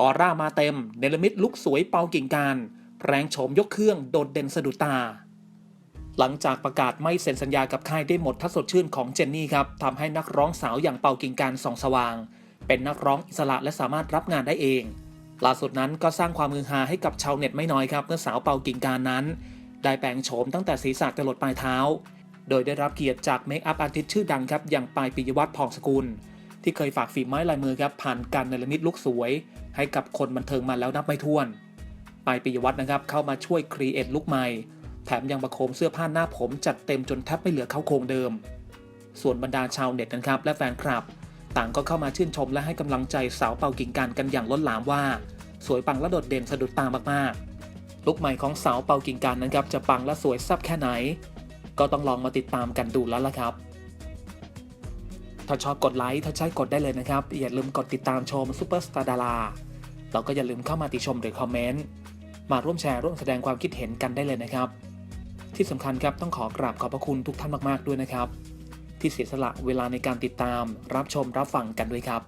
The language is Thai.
ออร่ามาเต็ม เนลมิตลุกสวยเปากิ่งการ แรงโฉมยกเครื่องโดดเด่นสะดุดตา หลังจากประกาศไม่เซ็นสัญญากับค่ายได้หมดทัศสดชื่นของเจนนี่ครับทำให้นักร้องสาวอย่างเปากิ่งการส่องสว่าง เป็นนักร้องอิสระและสามารถรับงานได้เองล่าสุดนั้นก็สร้างความมือฮาให้กับชาวเน็ตไม่น้อยครับเมื่อสาวเปากิ่งการนั้น ได้แปลงโฉมตั้งแต่ศีรษะจรดปลายเท้า โดยได้รับเกียรติจากเมคอัพอาร์ติสต์ชื่อดังครับอย่างปายปิยวัฒน์พองสกุล ที่เคยฝากฝีไม้ลายมือครับผ่านการเนรมิตลุกสวย ให้กับคนบันเทิงมาแล้วนับไม่ถ้วนปายปิยวัฒน์นะครับเข้ามาช่วยครีเอทลุกใหม่ แถมยังประโคมเสื้อผ้าหน้าผมจัดเต็มจนแทบไม่เหลือเขาโครงเดิม ส่วนบรรดาชาวเน็ตนะครับและแฟนคลับ ต่างก็เข้ามาชื่นชมและให้กำลังใจสาวเปากิ่งการกันอย่างล้นหลามว่า สวยปังและโดดเด่นสะดุดตามากๆ ลุกใหม่ของสาวเปากิ่งการนั้นครับจะปังและสวยแซ่บแค่ไหน ก็ต้องลองมาติดตามกันดูแล้วล่ะครับถ้าชอบกดไลค์ถ้าใช่กดได้เลยนะครับ อย่าลืมกดติดตามชมซูเปอร์สตาร์ดารา แล้วก็อย่าลืมเข้ามาติชมหรือคอมเมนต์มาร่วมแชร์ร่วมแสดงความคิดเห็นกันได้เลยนะครับ ที่สำคัญครับต้องขอกราบขอบพระคุณทุกท่านมากๆด้วยนะครับ ที่เสียสละเวลาในการติดตาม รับชมรับฟังกันด้วยครับ